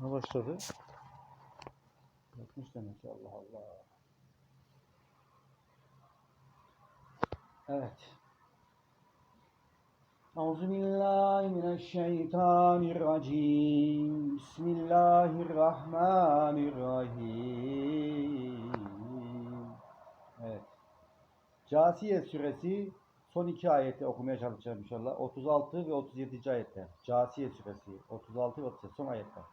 Ne başladı? Yapmış demek ki Allah Allah. Evet. Euzubillahimineşşeytanirracim. Bismillahirrahmanirrahim. Evet. Casiye suresi son iki ayeti okumaya çalışacağım inşallah. 36 ve 37. ayetler. Casiye suresi 36 ve 37 son ayetler.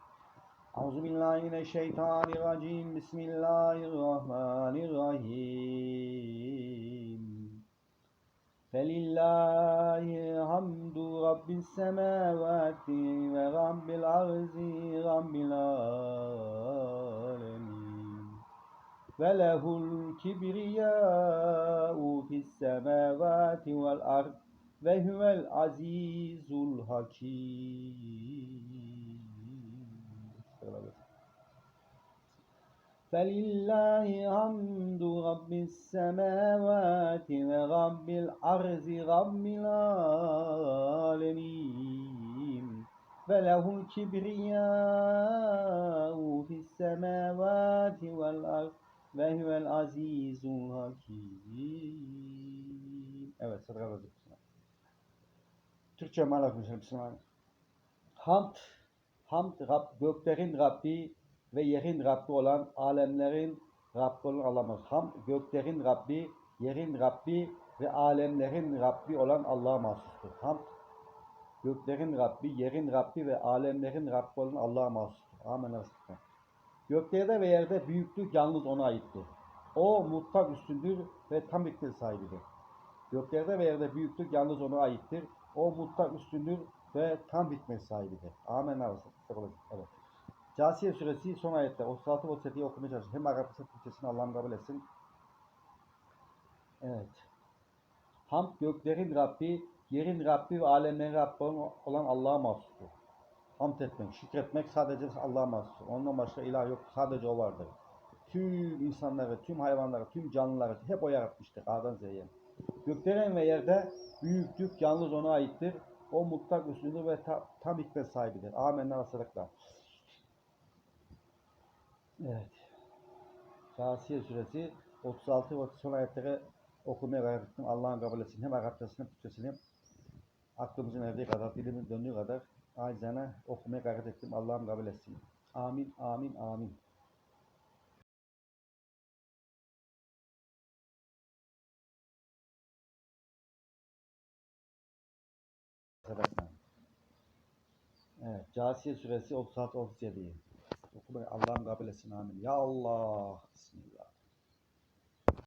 Euzubillahimineşşeytanirracim. Bismillahirrahmanirrahim. فلله حمد رب السماوات ورب العرض رب العالمين وله الكبرياء في السماوات والأرض وهو العزيز الحكيم فلله حمد رب السماوات ورب الأرض رب العالمين. وله الكبرياء في السماوات والأرض وهو العزيز الحكيم. Evet razı Türkçe malak Müslüman. Hamd, hamd Rab, göklerin Rabbi ve yerin Rabbi olan alemlerin Rabbi olan Allah'ımız. Ham göklerin Rabbi, yerin Rabbi ve alemlerin Rabbi olan Allah'a mahsustur. Ham göklerin Rabbi, yerin Rabbi ve alemlerin Rabbi olan Allah'a mahsustur. Amin. Göklerde ve yerde büyüklük yalnız ona aittir. O mutlak üstündür ve tam iktir sahibidir. Göklerde ve yerde büyüklük yalnız ona aittir. O mutlak üstündür ve tam bitmek sahibidir. Amin. Evet. Casiye suresi son ayette 36 ve 37'yi okumaya çalışacağız. Hem Arapça Türkçesini Allah'ım kabul etsin. Evet. Hamd göklerin Rabbi, yerin Rabbi ve alemlerin Rabbi olan Allah'a mahsustur. Hamd etmek, şükretmek sadece Allah'a mahsustur. Ondan başka ilah yok. Sadece O vardır. Tüm insanları, tüm hayvanları, tüm canlıları hep O yaratmıştır. A'dan Z'ye. Göklerin ve yerde büyüklük yalnız O'na aittir. O mutlak üstündür ve tam, tam hikmet sahibidir. Amenna ve sadıkla. Evet. Casiye suresi 36 ve son ayetleri okumaya gayret ettim. Allah'ın kabul etsin. Hem Arapçasını Türkçesini aklımızın erdiği kadar, dilimin döndüğü kadar acizane okumaya gayret ettim. Allah'ım kabul etsin. Amin, amin, amin. Evet, Casiye suresi 36-37. Okumaya Allah'ım kabul etsin. Amin. Ya Allah. Bismillah.